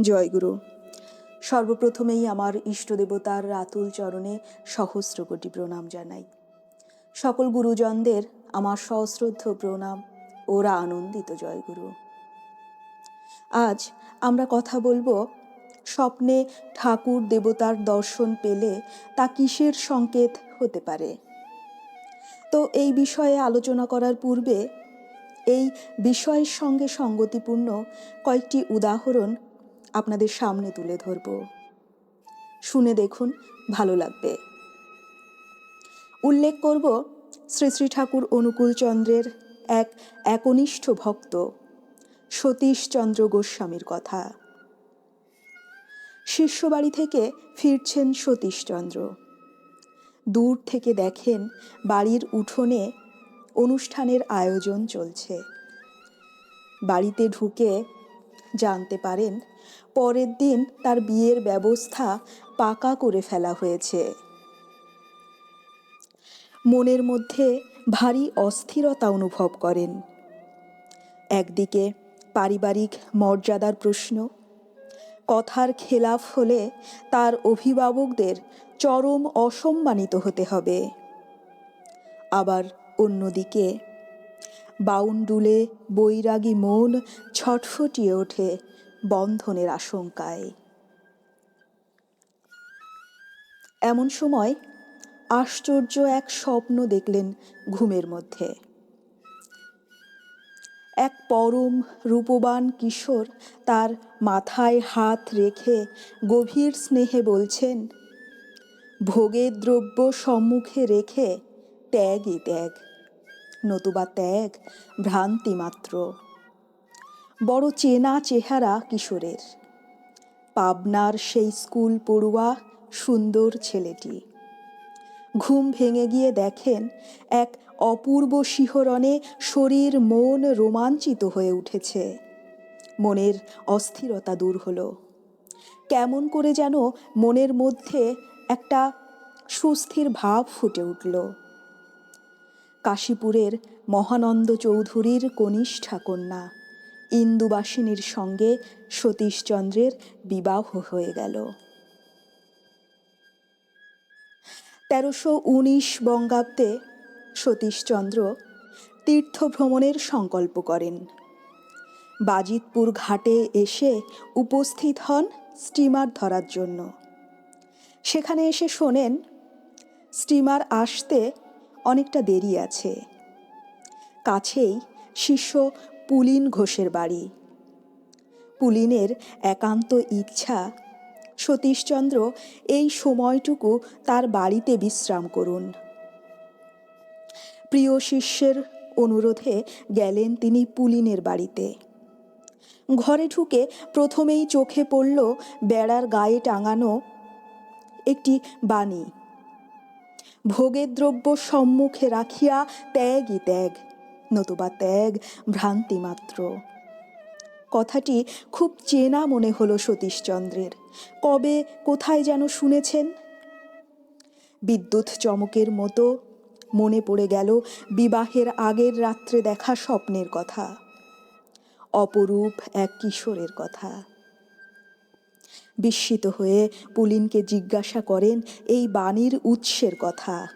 জয়গুরু। সর্বপ্রথমেই আমার ইষ্টদেবতার রাতুল চরণে সহস্র কোটি প্রণাম জানাই। সকল গুরুজনদের আমার সশ্রদ্ধ প্রণাম। ওরা আনন্দিত, জয়গুরু। আজ আমরা কথা বলব স্বপ্নে ঠাকুর দেবতার দর্শন পেলে তা কিসের সংকেত হতে পারে? তো এই বিষয়ে আলোচনা করার পূর্বে এই বিষয়ের সঙ্গে সঙ্গতিপূর্ণ কয়েকটি উদাহরণ আপনাদের সামনে তুলে ধরব। শুনে দেখুন ভালো লাগবে। উল্লেখ করব শ্রী শ্রী ঠাকুর অনুকূল চন্দ্রের এক একনিষ্ঠ ভক্ত সতীশচন্দ্র গোস্বামীর কথা। শিষ্যবাড়ি থেকে ফিরছেন সতীশচন্দ্র দূর থেকে দেখেন বাড়ির উঠোনে অনুষ্ঠানের আয়োজন চলছে। বাড়িতে ঢুকে জানতে পারেন, পরের দিন তার বিয়ের ব্যবস্থা পাকা করে ফেলা হয়েছে। মনের মধ্যে ভারী অস্থিরতা অনুভব করেন। একদিকে পারিবারিক মর্যাদার প্রশ্ন, কথার খেলাফ হলে তার অভিভাবকদের চরম অসম্মানিত হতে হবে। আবার অন্যদিকে বাউন্ডুলে বৈরাগী মন ছটফটিয়ে ওঠে বন্ধনের আশঙ্কায়। এমন সময় আশ্চর্য এক স্বপ্ন দেখলেন ঘুমের মধ্যে। এক পরম রূপবান কিশোর তার মাথায় হাত রেখে গভীর স্নেহে বলছেন, ভোগের দ্রব্য সম্মুখে রেখে ত্যাগই ত্যাগ। নতুবা ত্যাগ, ভ্রান্তি মাত্র। বড় চেনা চেহারা কিশোরের। পাবনার সেই স্কুল পড়ুয়া, সুন্দর ছেলেটি। ঘুম ভেঙে গিয়ে দেখেন এক অপূর্ব শিহরণে শরীর মন রোমাঞ্চিত হয়ে উঠেছে। মনের অস্থিরতা দূর হলো। কেমন করে যেন মনের মধ্যে একটা সুস্থির ভাব ফুটে উঠল। কাশীপুরের মহানন্দ চৌধুরীর কনিষ্ঠা কন্যা। ইন্দুবাসিনীর সঙ্গে সতীশচন্দ্রের বিবাহ হয়ে গেল। তেরোশো উনিশ বঙ্গাব্দে সতীশচন্দ্র তীর্থ ভ্রমণের সংকল্প করেন। বাজিতপুর ঘাটে এসে উপস্থিত হন স্টিমার ধরার জন্য। সেখানে এসে শোনেন, স্টিমার আসতে অনেকটা দেরি আছে। কাছেই শিষ্য পুলিন ঘোষের বাড়ি। পুলিনের একান্ত ইচ্ছা, সতীশচন্দ্র এই সময়টুকু তার বাড়িতে বিশ্রাম করুন। প্রিয় শিষ্যের অনুরোধে গেলেন তিনি পুলিনের বাড়িতে। ঘরে ঢুকে প্রথমেই চোখে পড়ল বেড়ার গায়ে টাঙানো একটি বাণী। ভোগের দ্রব্য সম্মুখে রাখিয়া ত্যাগই ত্যাগ, নতুবা ত্যাগ ভ্রান্তি মাত্র কথাটি খুব চেনা মনে হলো সতীশচন্দ্রের। কবে, কোথায় যেন শুনেছেন? বিদ্যুৎ চমকের মতো মনে পড়ে গেল বিবাহের আগের রাত্রে দেখা স্বপ্নের কথা, অপরূপ এক কিশোরের কথা। বিস্মিত হয়ে পুলিনকে জিজ্ঞাসা করেন, এই বাণীর উৎসের কথা?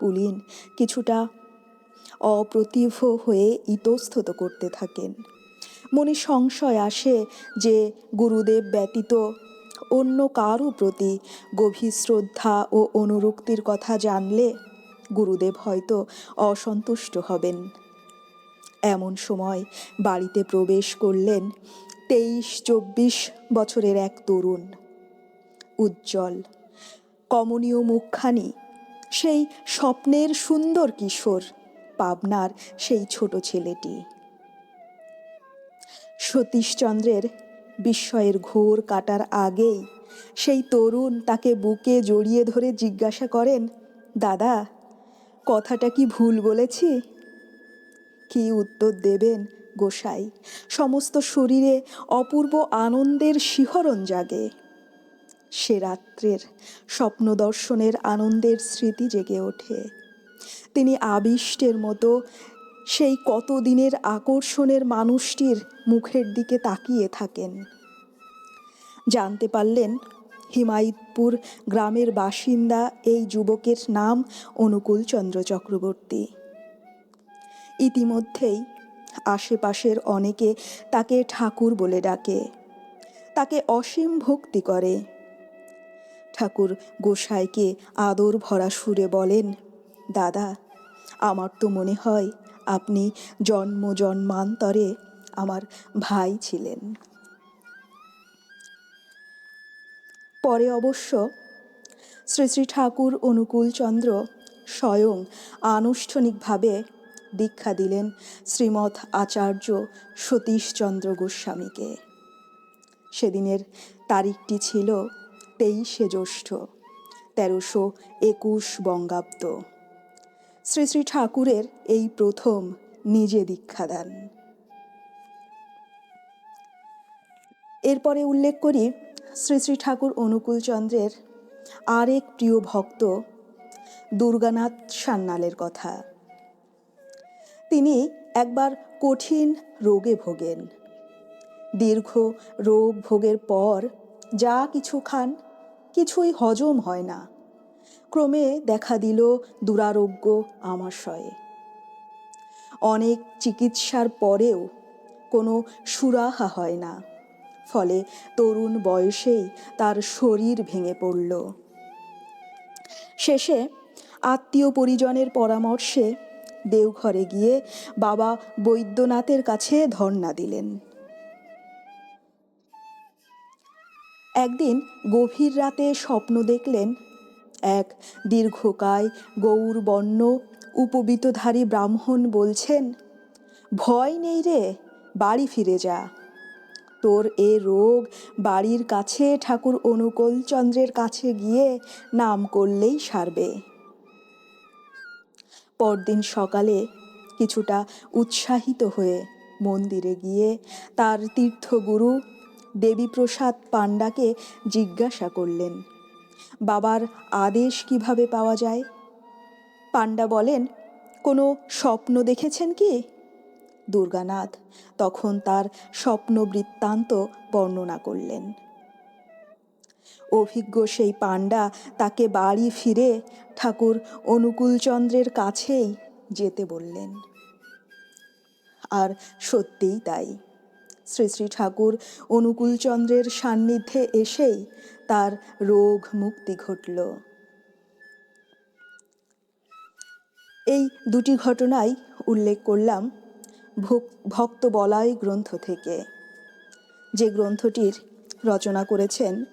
পুলিন কিছুটা অপ্রতিভ হয়ে ইতস্তত করতে থাকেন। মনে সংশয় আসে যে গুরুদেব ব্যতীত অন্য কারও প্রতি গভীর শ্রদ্ধা ও অনুরক্তির কথা জানলে গুরুদেব হয়তো অসন্তুষ্ট হবেন। এমন সময় বাড়িতে প্রবেশ করলেন তেইশ চব্বিশ বছরের এক তরুণ। উজ্জ্বল, কমনীয় মুখখানি, সেই স্বপ্নের সুন্দর কিশোর পাবনার সেই ছোট ছেলেটি। সতীশচন্দ্রের বিস্ময়ের ঘোর কাটার আগেই সেই তরুণ তাকে বুকে জড়িয়ে ধরে জিজ্ঞাসা করেন, দাদা, কথাটা কি ভুল বলেছি? কি উত্তর দেবেন? গোসাই। সমস্ত শরীরে অপূর্ব আনন্দের শিহরণ জাগে। সে রাত্রের স্বপ্ন দর্শনের আনন্দের স্মৃতি জেগে ওঠে। তিনি আবিষ্টের মতো সেই কতদিনের আকর্ষণের মানুষটির মুখের দিকে তাকিয়ে থাকেন। জানতে পারলেন, হিমায়তপুর গ্রামের বাসিন্দা এই যুবকের নাম অনুকূল চন্দ্র চক্রবর্তী। ইতিমধ্যেই আশেপাশের অনেকে তাকে ঠাকুর বলে ডাকে। তাকে অসীম ভক্তি করে। ঠাকুর গোসাইকে আদর ভরা সুরে বলেন, দাদা, আমার তো মনে হয় আপনি জন্ম জন্মান্তরে আমার ভাই ছিলেন। পরে অবশ্য শ্রী শ্রী ঠাকুর অনুকূলচন্দ্র স্বয়ং আনুষ্ঠানিকভাবে দীক্ষা দিলেন শ্রীমৎ আচার্য সতীশচন্দ্র গোস্বামীকে। সেদিনের তারিখটি ছিল তেইশে জ্যৈষ্ঠ, তেরোশো একুশ বঙ্গাব্দ। শ্রী শ্রী ঠাকুরের এই প্রথম নিজে দীক্ষাদান। এরপরে উল্লেখ করি শ্রী শ্রী ঠাকুর অনুকূলচন্দ্রের আরেক প্রিয় ভক্ত দুর্গানাথ সান্যালের কথা। তিনি একবার কঠিন রোগে ভোগেন। দীর্ঘ রোগ ভোগের পর যা কিছু খান, কিছুই হজম হয় না। ক্রমে দেখা দিল দুরারোগ্য আমাশয়ে। অনেক চিকিৎসার পরেও কোনো সুরাহা হয় না। ফলে তরুণ বয়সেই তার শরীর ভেঙে পড়ল। শেষে আত্মীয় পরিজনের পরামর্শে দেওঘরে গিয়ে বাবা বৈদ্যনাথের কাছে ধর্ণা দিলেন। একদিন গভীর রাতে স্বপ্ন দেখলেন এক দীর্ঘকায় গৌরবর্ণ উপবিতধারী ব্রাহ্মণ বলছেন, ভয় নেই রে, বাড়ি ফিরে যা। তোর এ রোগ বাড়ির কাছে ঠাকুর অনুকূল চন্দ্রের কাছে গিয়ে নাম করলেই সারবে। পরদিন সকালে কিছুটা উৎসাহিত হয়ে মন্দিরে গিয়ে তার তীর্থগুরু দেবীপ্রসাদ পাণ্ডাকে জিজ্ঞাসা করলেন, বাবার আদেশ কীভাবে পাওয়া যায়? পাণ্ডা বলেন, কোনো স্বপ্ন দেখেছেন কি? দুর্গানাথ তখন তার স্বপ্ন বৃত্তান্ত বর্ণনা করলেন। অভিজ্ঞ সেই পাণ্ডা তাকে বাড়ি ফিরে ঠাকুর অনুকূলচন্দ্রের কাছেই যেতে বললেন। আর সত্যিই তাই। শ্রী শ্রী ঠাকুর অনুকূলচন্দ্রের সান্নিধ্যে এসেই তার রোগ মুক্তি ঘটল। এই দুটি ঘটনাই উল্লেখ করলাম ভক্ত বলাই গ্রন্থ থেকে। যে গ্রন্থটির রচনা করেছেন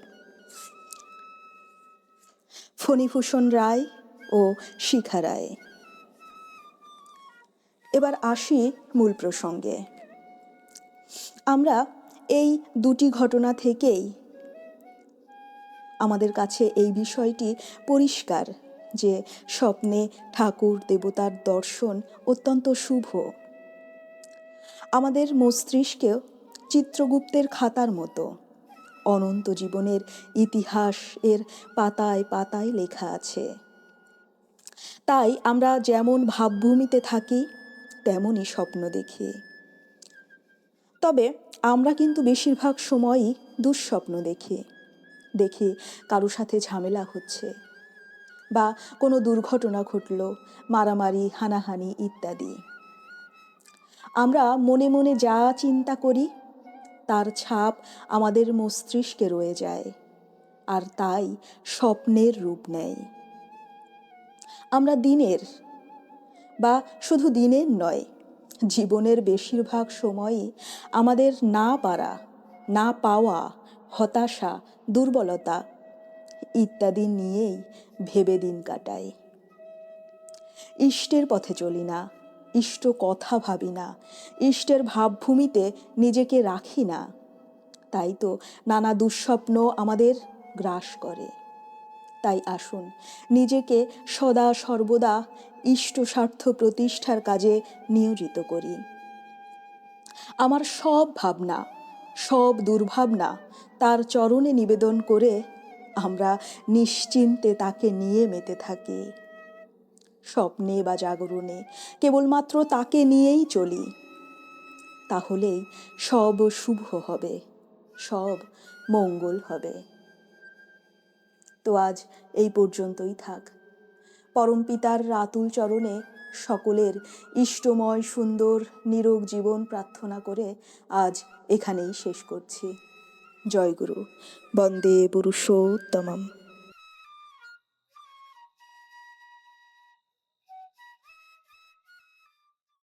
ফণিভূষণ রায় ও শিখা রায়। এবার আসি মূল প্রসঙ্গে। আমরা এই দুটি ঘটনা থেকেই আমাদের কাছে এই বিষয়টি পরিষ্কার যে স্বপ্নে ঠাকুর দেবতার দর্শন অত্যন্ত শুভ। আমাদের মস্তিষ্কেও চিত্রগুপ্তের খাতার মতো। অনন্ত জীবনের ইতিহাস এর পাতায় পাতায় লেখা আছে। তাই আমরা যেমন ভাবভূমিতে থাকি তেমনই স্বপ্ন দেখি। তবে আমরা কিন্তু বেশিরভাগ সময়ই দুঃস্বপ্ন দেখি। দেখি কারও সাথে ঝামেলা হচ্ছে বা কোনো দুর্ঘটনা ঘটল, মারামারি, হানাহানি ইত্যাদি। আমরা মনে মনে যা চিন্তা করি তার ছাপ আমাদের মস্তিষ্কে রয়ে যায়, আর তাই স্বপ্নের রূপ নেয়। আমরা দিনের, বা শুধু দিনের নয়, জীবনের বেশিরভাগ সময়ই আমাদের না পারা, না পাওয়া, হতাশা, দুর্বলতা ইত্যাদি নিয়েই ভেবে দিন কাটাই। ইষ্টের পথে চলি না ইষ্ট কথা ভাবি না, ইষ্টের ভাবভূমিতে নিজেকে রাখি না। তাই তো নানা দুঃস্বপ্ন আমাদের গ্রাস করে। তাই আসুন, নিজেকে সদা সর্বদা ইষ্ট স্বার্থ প্রতিষ্ঠার কাজে নিয়োজিত করি। আমার সব ভাবনা, সব দুর্ভাবনা তার চরণে নিবেদন করে আমরা নিশ্চিন্তে তাকে নিয়ে মেতে থাকি। স্বপ্নে বা জাগরণে, কেবলমাত্র তাকে নিয়েই চলি। তাহলেই সব শুভ হবে, সব মঙ্গল হবে। তো আজ এই পর্যন্তই থাক। পরম পিতার রাতুল চরণে সকলের ইষ্টময়, সুন্দর, নিরোগ জীবন প্রার্থনা করে আজ এখানেই শেষ করছি। জয়গুরু। বন্দে পুরুষোত্তমম।